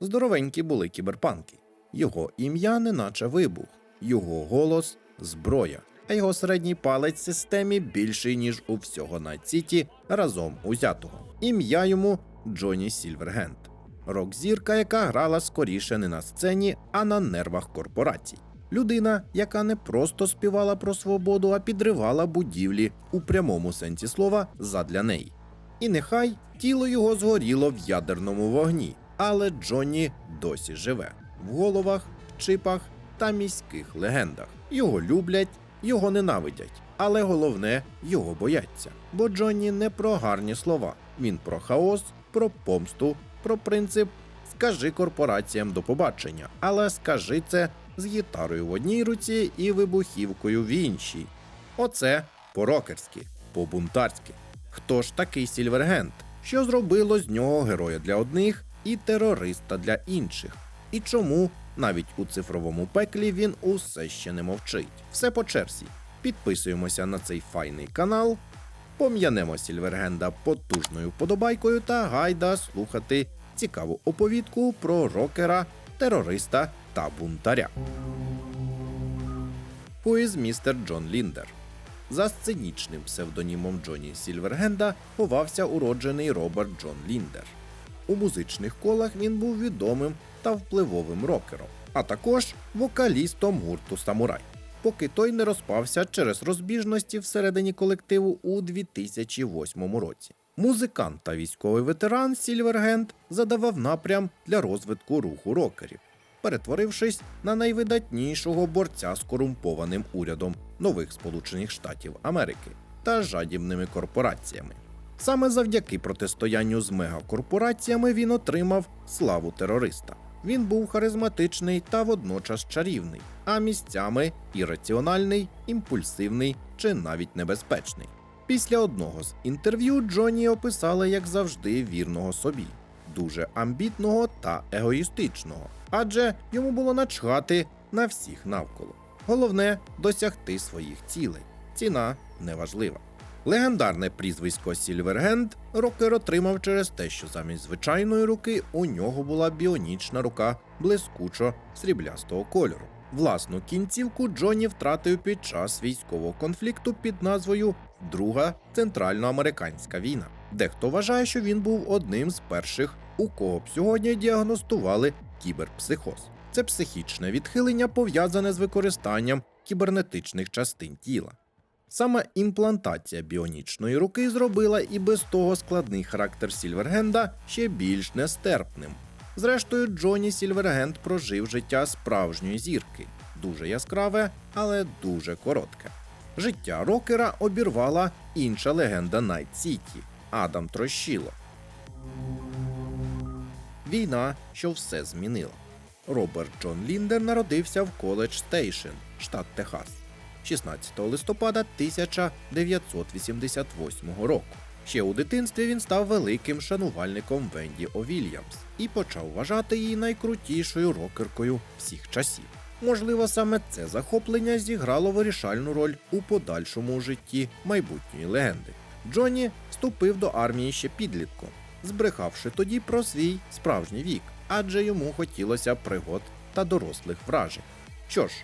Здоровенькі були кіберпанки. Його ім'я неначе вибух, його голос зброя, а його середній палець системі більший, ніж у всього Найт-Сіті разом узятого. Ім'я йому Джоні Сільвергенд. Рок-зірка, яка грала скоріше не на сцені, а на нервах корпорацій. Людина, яка не просто співала про свободу, а підривала будівлі у прямому сенсі слова задля неї. І нехай тіло його згоріло в ядерному вогні, але Джонні досі живе в головах, чипах та міських легендах. Його люблять, його ненавидять, але головне його бояться. Бо Джонні не про гарні слова. Він про хаос, про помсту, про принцип скажи корпораціям до побачення, але скажи це з гітарою в одній руці і вибухівкою в іншій. Оце по-рокерськи, по-бунтарськи. Хто ж такий Сільвергент? Що зробило з нього героя для одних і терориста для інших? І чому навіть у цифровому пеклі він усе ще не мовчить? Все по черзі. Підписуємося на цей файний канал, пом'янемо Сільвергенда потужною подобайкою та гайда слухати цікаву оповідку про рокера, терориста та бунтаря. Is Mr. Джон Ліндер? За сценічним псевдонімом Джоні Сільвергенда ховався уроджений Роберт Джон Ліндер. У музичних колах він був відомим та впливовим рокером, а також вокалістом гурту Самурай, поки той не розпався через розбіжності всередині колективу у 2008 році. Музикант та військовий ветеран Сільвергенд задавав напрям для розвитку руху рокерів, перетворившись на найвидатнішого борця з корумпованим урядом нових Сполучених Штатів Америки та жадібними корпораціями. Саме завдяки протистоянню з мегакорпораціями він отримав славу терориста. Він був харизматичний та водночас чарівний, а місцями ірраціональний, імпульсивний чи навіть небезпечний. Після одного з інтерв'ю Джонні описали як завжди вірного собі, дуже амбітного та егоїстичного, адже йому було начхати на всіх навколо. Головне досягти своїх цілей. Ціна неважлива. Легендарне прізвисько Сільвергенд рокер отримав через те, що замість звичайної руки у нього була біонічна рука блискучо сріблястого кольору. Власну кінцівку Джонні втратив під час військового конфлікту під назвою Друга центральноамериканська війна. Дехто вважає, що він був одним з перших, у кого б сьогодні діагностували кіберпсихоз. Це психічне відхилення пов'язане з використанням кібернетичних частин тіла. Саме імплантація біонічної руки зробила і без того складний характер Сільвергенда ще більш нестерпним. Зрештою, Джоні Сільвергенд прожив життя справжньої зірки, дуже яскраве, але дуже коротке. Життя рокера обірвала інша легенда Найт Сіті Адам Трощило. Війна, що все змінила. Роберт Джон Ліндер народився в коледж Стейшн, штат Техас, 16 листопада 1988 року. Ще у дитинстві він став великим шанувальником Венді О'Вільямс і почав вважати її найкрутішою рокеркою всіх часів. Можливо, саме це захоплення зіграло вирішальну роль у подальшому житті майбутньої легенди. Джонні вступив до армії ще підлітком, збрехавши тоді про свій справжній вік, адже йому хотілося пригод та дорослих вражень. Що ж,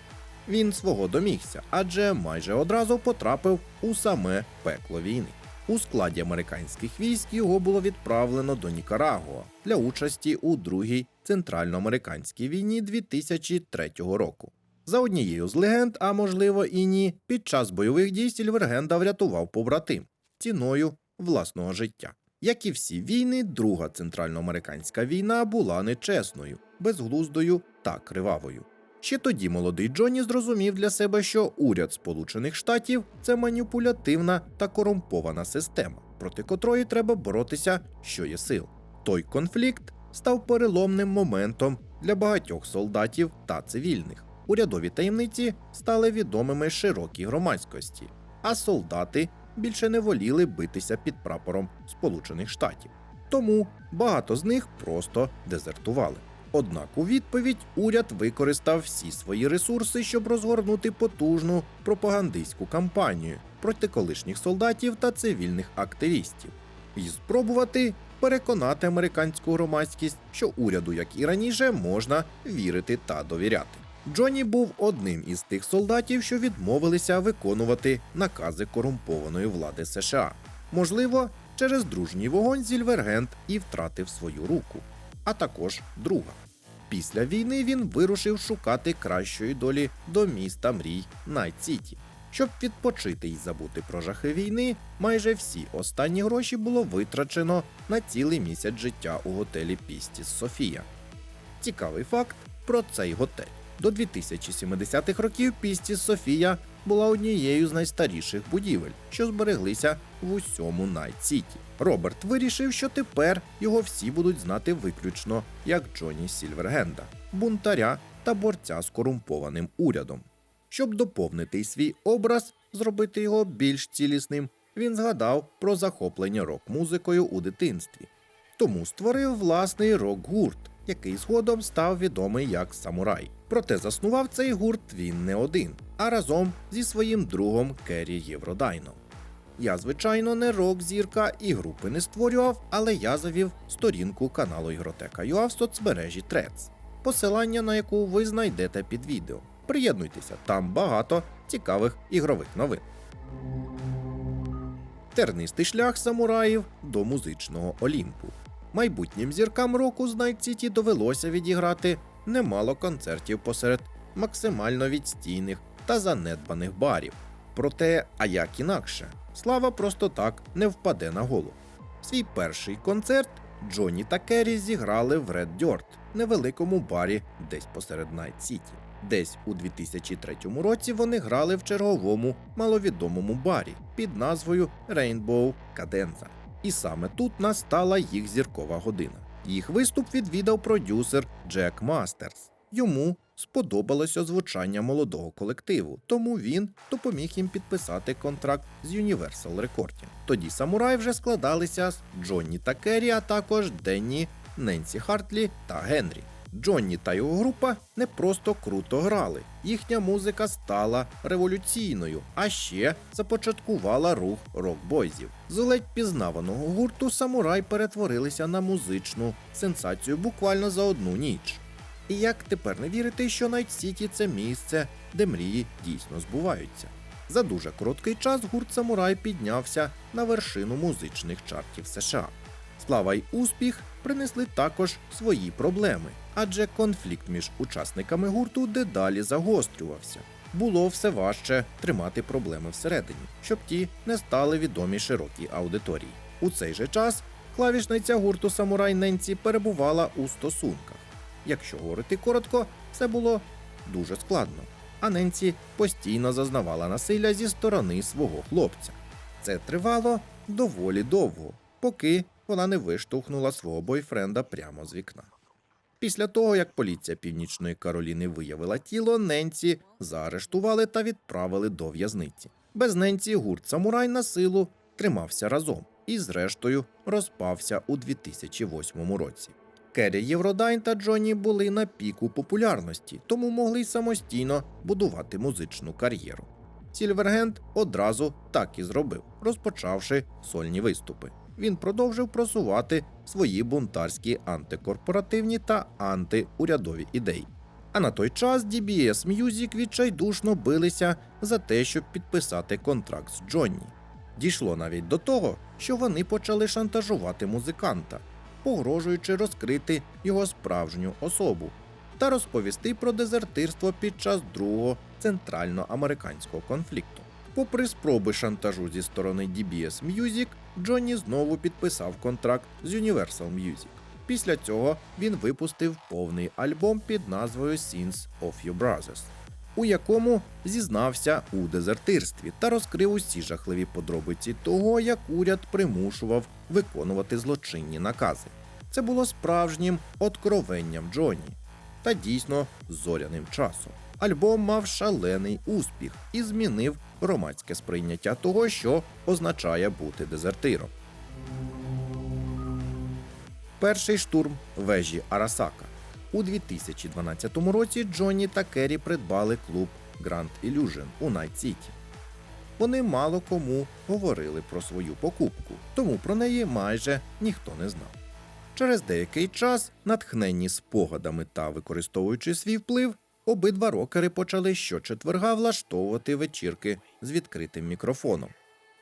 він свого домігся, адже майже одразу потрапив у саме пекло війни. У складі американських військ його було відправлено до Нікарагуа для участі у другій центральноамериканській війні 2003 року. За однією з легенд, а можливо і ні, під час бойових дій Сільвергенда врятував побратим ціною власного життя. Як і всі війни, друга центральноамериканська війна була нечесною, безглуздою та кривавою. Ще тоді молодий Джонні зрозумів для себе, що уряд Сполучених Штатів це маніпулятивна та корумпована система, проти котрої треба боротися, що є сил. Той конфлікт став переломним моментом для багатьох солдатів та цивільних. Урядові таємниці стали відомими широкій громадськості, а солдати більше не воліли битися під прапором Сполучених Штатів. Тому багато з них просто дезертували. Однак у відповідь уряд використав всі свої ресурси, щоб розгорнути потужну пропагандистську кампанію проти колишніх солдатів та цивільних активістів і спробувати переконати американську громадськість, що уряду, як і раніше, можна вірити та довіряти. Джонні був одним із тих солдатів, що відмовилися виконувати накази корумпованої влади США. Можливо, через дружній вогонь Зільвергент і втратив свою руку, а також друга. Після війни він вирушив шукати кращої долі до міста мрій Найт-Сіті. Щоб відпочити і забути про жахи війни, майже всі останні гроші було витрачено на цілий місяць життя у готелі Пістіс Софія. Цікавий факт про цей готель. До 2070-х років Пістіс Софія була однією з найстаріших будівель, що збереглися в усьому Найт-Сіті. Роберт вирішив, що тепер його всі будуть знати виключно як Джонні Сільвергенда, бунтаря та борця з корумпованим урядом. Щоб доповнити свій образ, зробити його більш цілісним, він згадав про захоплення рок-музикою у дитинстві. Тому створив власний рок-гурт, який згодом став відомий як Самурай. Проте заснував цей гурт він не один, а разом зі своїм другом Керрі Євродайном. Я, звичайно, не рок-зірка і групи не створював, але я завів сторінку каналу Ігротека.ua в соцмережі Трец, посилання на яку ви знайдете під відео. Приєднуйтеся, там багато цікавих ігрових новин. Тернистий шлях самураїв до музичного Олімпу. Майбутнім зіркам року з Night City довелося відіграти немало концертів посеред максимально відстійних та занедбаних барів. Проте, а як інакше, слава просто так не впаде на голову. Свій перший концерт Джонні та Керрі зіграли в Red Dirt, невеликому барі десь посеред Найт Сіті. Десь у 2003 році вони грали в черговому маловідомому барі під назвою Rainbow Cadenza. І саме тут настала їх зіркова година. Їх виступ відвідав продюсер Джек Мастерс. Йому сподобалося звучання молодого колективу, тому він допоміг їм підписати контракт з Universal Recording. Тоді самурай вже складалися з Джонні та Керрі, а також Денні, Ненсі Хартлі та Генрі. Джонні та його група не просто круто грали. Їхня музика стала революційною, а ще започаткувала рух рок-бойзів. З ледь пізнаваного гурту самурай перетворилися на музичну сенсацію буквально за одну ніч. І як тепер не вірити, що Найт Сіті це місце, де мрії дійсно збуваються? За дуже короткий час гурт Самурай піднявся на вершину музичних чартів США. Слава й успіх принесли також свої проблеми, адже конфлікт між учасниками гурту дедалі загострювався. Було все важче тримати проблеми всередині, щоб ті не стали відомі широкій аудиторії. У цей же час клавішниця гурту Самурай Ненці перебувала у стосунках. Якщо говорити коротко, це було дуже складно. А Ненці постійно зазнавала насилля зі сторони свого хлопця. Це тривало доволі довго, поки вона не виштовхнула свого бойфренда прямо з вікна. Після того, як поліція Північної Кароліни виявила тіло, Ненці заарештували та відправили до в'язниці. Без Ненці гурт Самурай на силу тримався разом і, зрештою, розпався у 2008 році. Керрі Євродайн та Джонні були на піку популярності, тому могли й самостійно будувати музичну кар'єру. Сільвергенд одразу так і зробив, розпочавши сольні виступи. Він продовжив просувати свої бунтарські антикорпоративні та антиурядові ідеї. А на той час DBS Music відчайдушно билися за те, щоб підписати контракт з Джонні. Дійшло навіть до того, що вони почали шантажувати музиканта, погрожуючи розкрити його справжню особу та розповісти про дезертирство під час другого центральноамериканського конфлікту. Попри спроби шантажу зі сторони DBS Music, Джонні знову підписав контракт з Universal Music. Після цього він випустив повний альбом під назвою Sins of Your Brothers, у якому зізнався у дезертирстві та розкрив усі жахливі подробиці того, як уряд примушував виконувати злочинні накази. Це було справжнім откровенням Джонні та дійсно зоряним часом. Альбом мав шалений успіх і змінив громадське сприйняття того, що означає бути дезертиром. Перший штурм вежі Арасака. У 2012 році Джонні та Керрі придбали клуб Grand Illusion у Найт Сіті. вони мало кому говорили про свою покупку, тому про неї майже ніхто не знав. Через деякий час, натхненні спогадами та використовуючи свій вплив, обидва рокери почали щочетверга влаштовувати вечірки з відкритим мікрофоном.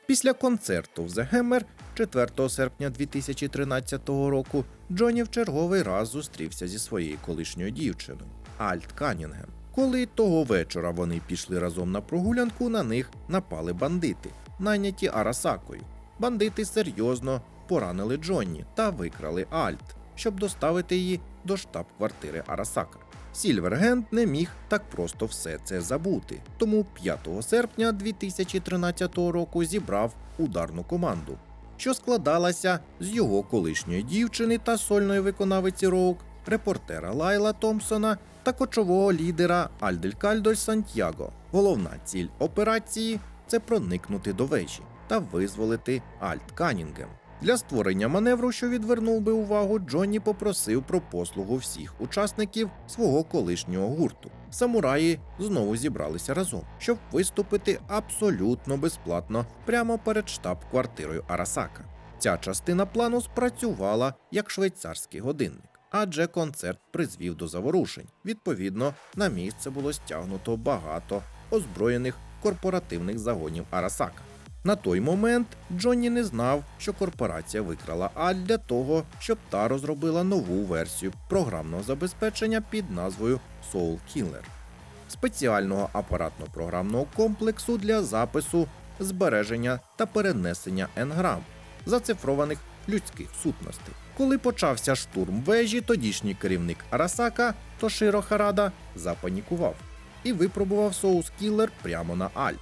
Після концерту в The Hammer 4 серпня 2013 року Джонні в черговий раз зустрівся зі своєю колишньою дівчиною Альт Канінгем. Коли того вечора вони пішли разом на прогулянку, на них напали бандити, найняті Арасакою. Бандити серйозно поранили Джонні та викрали Альт, щоб доставити її до штаб-квартири Арасака. Сільвергенд не міг так просто все це забути, тому 5 серпня 2013 року зібрав ударну команду, що складалася з його колишньої дівчини та сольної виконавиці Роук, репортера Лайла Томпсона та кочового лідера Альделькальдо Сантьяго. Головна ціль операції це проникнути до вежі та визволити Альт Канінгем. Для створення маневру, що відвернув би увагу, Джонні попросив про послугу всіх учасників свого колишнього гурту. Самураї знову зібралися разом, щоб виступити абсолютно безплатно прямо перед штаб-квартирою Арасака. Ця частина плану спрацювала як швейцарський годинник, адже концерт призвів до заворушень. Відповідно, на місце було стягнуто багато озброєних корпоративних загонів Арасака. На той момент Джонні не знав, що корпорація викрала Аль для того, щоб та розробила нову версію програмного забезпечення під назвою Soul Killer – спеціального апаратно-програмного комплексу для запису, збереження та перенесення енграм зацифрованих людських сутностей. Коли почався штурм вежі, тодішній керівник Арасака Тоширо Харада запанікував і випробував соус Кілер прямо на Альт,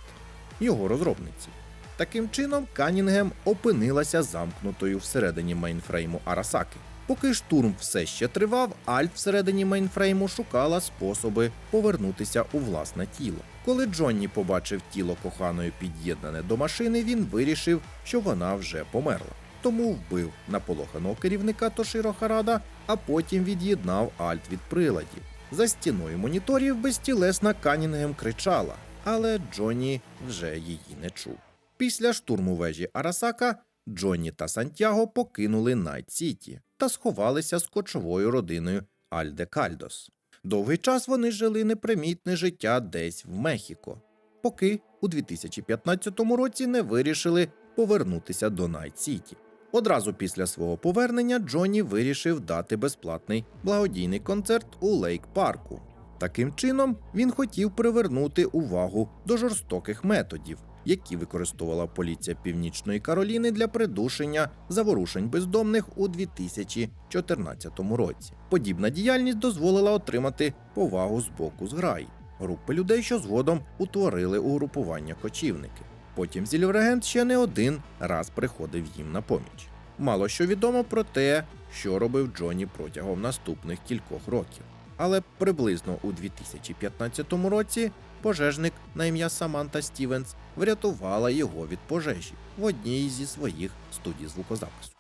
його розробниці. Таким чином, Канінгем опинилася замкнутою всередині мейнфрейму Арасаки. Поки штурм все ще тривав, Альт всередині мейнфрейму шукала способи повернутися у власне тіло. Коли Джонні побачив тіло коханої під'єднане до машини, він вирішив, що вона вже померла. Тому вбив наполоханого керівника Тоширо Харада, а потім від'єднав Альт від приладів. За стіною моніторів безтілесна Канінгем кричала, але Джонні вже її не чув. Після штурму вежі Арасака Джонні та Сантьяго покинули Найт Сіті та сховалися з кочовою родиною Альде Кальдос. Довгий час вони жили непримітне життя десь в Мехіко, поки у 2015 році не вирішили повернутися до Найт Сіті. Одразу після свого повернення Джонні вирішив дати безплатний благодійний концерт у Лейк Парку. Таким чином, він хотів привернути увагу до жорстоких методів, які використовувала поліція Північної Кароліни для придушення заворушень бездомних у 2014 році. Подібна діяльність дозволила отримати повагу з боку зграї, групи людей, що згодом утворили угрупування кочівники. Потім Зільврегент ще не один раз приходив їм на поміч. Мало що відомо про те, що робив Джонні протягом наступних кількох років. Але приблизно у 2015 році пожежник на ім'я Саманта Стівенс врятувала його від пожежі в одній зі своїх студій звукозапису.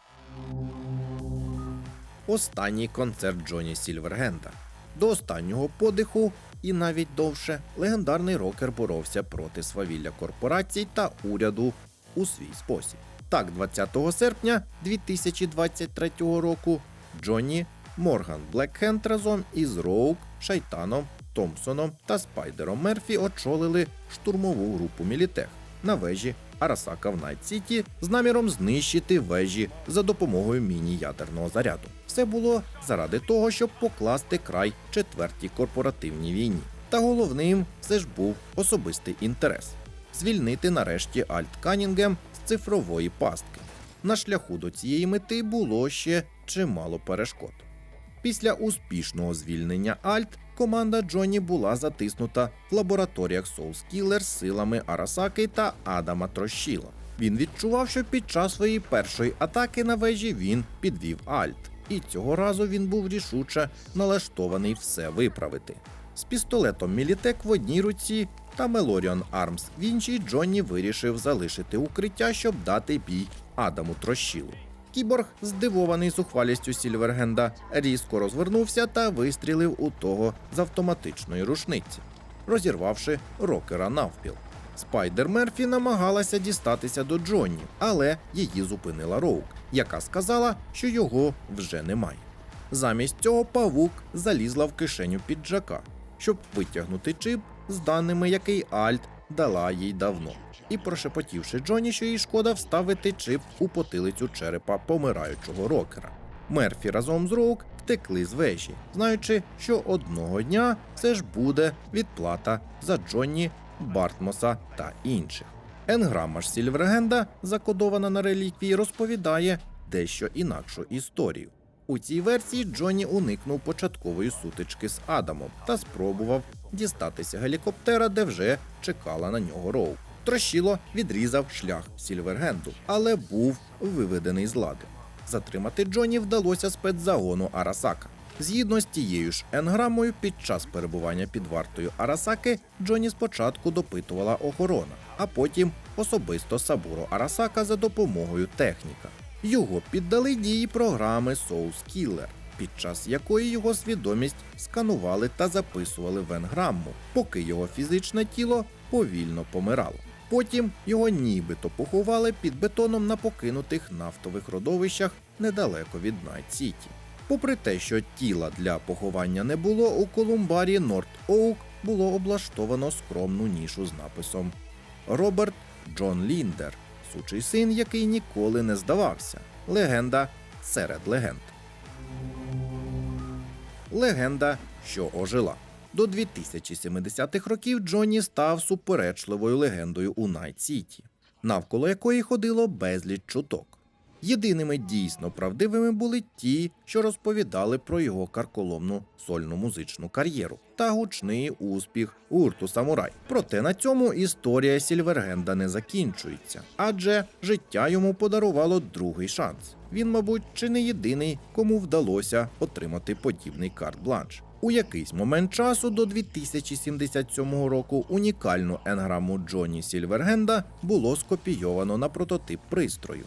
Останній концерт Джоні Сільвергенда. До останнього подиху і навіть довше легендарний рокер боровся проти свавілля корпорацій та уряду у свій спосіб. Так, 20 серпня 2023 року Джонні Морган Блекхенд разом із Роук, Шайтаном, Томпсоном та Спайдером Мерфі очолили штурмову групу Мілітех на вежі Арасака в Найт Сіті з наміром знищити вежі за допомогою міні-ядерного заряду. Все було заради того, щоб покласти край четвертій корпоративній війні. Та головним все ж був особистий інтерес звільнити нарешті Альт Канінгем з цифрової пастки. На шляху до цієї мети було ще чимало перешкод. Після успішного звільнення Альт команда Джонні була затиснута в лабораторіях Soulskiller силами Арасаки та Адама Трощіла. Він відчував, що під час своєї першої атаки на вежі він підвів Альт, і цього разу він був рішуче налаштований все виправити. З пістолетом Мілітек в одній руці та Мелоріон Армс в іншій Джонні вирішив залишити укриття, щоб дати бій Адаму Трощілу. Кіборг, здивований зухвалістю Сільвергенда, різко розвернувся та вистрілив у того з автоматичної рушниці, розірвавши рокера навпіл. Спайдер Мерфі намагалася дістатися до Джонні, але її зупинила Роук, яка сказала, що його вже немає. Замість цього павук залізла в кишеню піджака, щоб витягнути чип з даними, який Альт дала їй давно, і прошепотівши Джоні, що їй шкода вставити чип у потилицю черепа помираючого рокера. Мерфі разом з Роук втекли з вежі, знаючи, що одного дня це ж буде відплата за Джонні, Бартмоса та інших. Енграма ж Сільвергенда, закодована на реліквії, розповідає дещо інакшу історію. У цій версії Джонні уникнув початкової сутички з Адамом та спробував дістатися гелікоптера, де вже чекала на нього Роу. Трощило відрізав шлях Сільвергенду, але був виведений з ладу. Затримати Джонні вдалося спецзагону Арасака. Згідно з тією ж енграмою, під час перебування під вартою Арасаки Джонні спочатку допитувала охорона, а потім особисто Сабуро Арасака за допомогою техніка. Його піддали дії програми Soul Killer, під час якої його свідомість сканували та записували в енграмму, поки його фізичне тіло повільно помирало. Потім його нібито поховали під бетоном на покинутих нафтових родовищах недалеко від Найт-Сіті. Попри те, що тіла для поховання не було, у Колумбарі Норт Оук було облаштовано скромну нішу з написом Роберт Джон Ліндер, сучий син, який ніколи не здавався. Легенда серед легенд. Легенда, що ожила. До 2070-х років Джонні став суперечливою легендою у Найт Сіті, навколо якої ходило безліч чуток. Єдиними дійсно правдивими були ті, що розповідали про його карколомну сольну музичну кар'єру та гучний успіх гурту Самурай. Проте на цьому історія Сільвергенда не закінчується, адже життя йому подарувало другий шанс. Він, мабуть, чи не єдиний, кому вдалося отримати подібний карт-бланш. У якийсь момент часу до 2077 року унікальну енграму Джонні Сільвергенда було скопійовано на прототип пристрою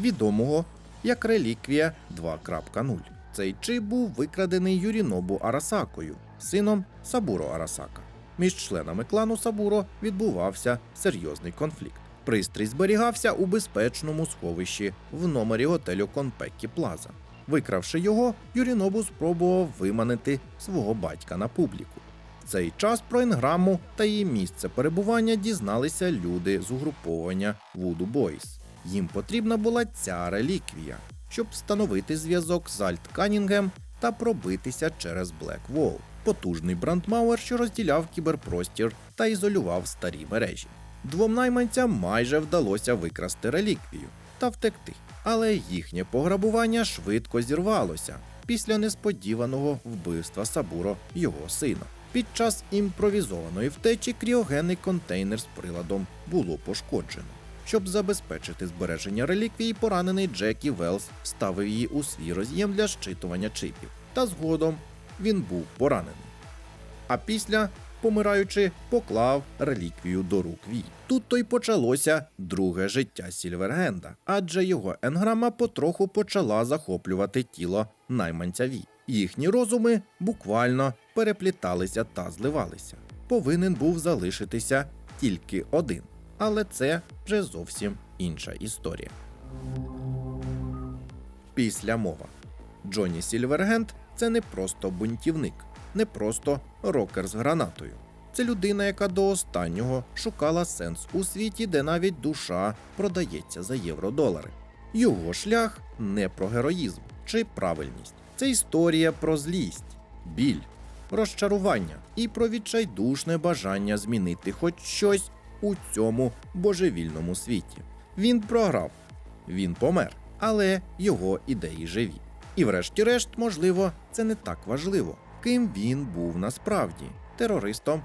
відомого як реліквія 2.0. Цей чип був викрадений Юрінобу Арасакою, сином Сабуро Арасака. Між членами клану Сабуро відбувався серйозний конфлікт. Пристрій зберігався у безпечному сховищі в номері готелю Конпеккі Плаза. Викравши його, Юрінобу спробував виманити свого батька на публіку. В цей час про енграму та її місце перебування дізналися люди з угруповання Voodoo Boys. Їм потрібна була ця реліквія, щоб встановити зв'язок з Альт Канінгем та пробитися через Wall, потужний брандмауер, що розділяв кіберпростір та ізолював старі мережі. Двом найманцям майже вдалося викрасти реліквію та втекти, але їхнє пограбування швидко зірвалося після несподіваного вбивства Сабуро його сина. Під час імпровізованої втечі кріогенний контейнер з приладом було пошкоджено. Щоб забезпечити збереження реліквії, поранений Джекі Велс вставив її у свій роз'єм для щитування чипів. Та згодом він був поранений. А після, помираючи, поклав реліквію до рук Вій. Тут то й почалося друге життя Сільвергенда, адже його енграма потроху почала захоплювати тіло найманця Вій. Їхні розуми буквально перепліталися та зливалися. Повинен був залишитися тільки один але це вже зовсім інша історія. Після мова Джонні Сільвергенд це не просто бунтівник, не просто рокер з гранатою. Це людина, яка до останнього шукала сенс у світі, де навіть душа продається за євро-долари. Його шлях не про героїзм чи правильність. Це історія про злість, біль, розчарування і про відчайдушне бажання змінити хоч щось у цьому божевільному світі. Він програв, він помер, але його ідеї живі. І, врешті-решт, можливо, це не так важливо, ким він був насправді терористом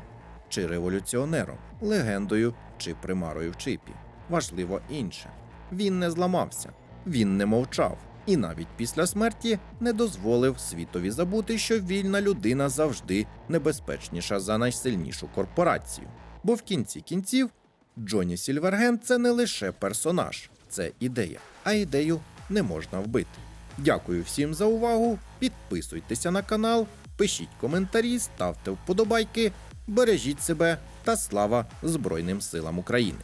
чи революціонером, легендою чи примарою в чипі. Важливо інше. Він не зламався, він не мовчав, і навіть після смерті не дозволив світові забути, що вільна людина завжди небезпечніша за найсильнішу корпорацію. Бо в кінці кінців Джонні Сільверген це не лише персонаж, це ідея, а ідею не можна вбити. Дякую всім за увагу. Підписуйтеся на канал, пишіть коментарі, ставте вподобайки, бережіть себе та слава Збройним силам України.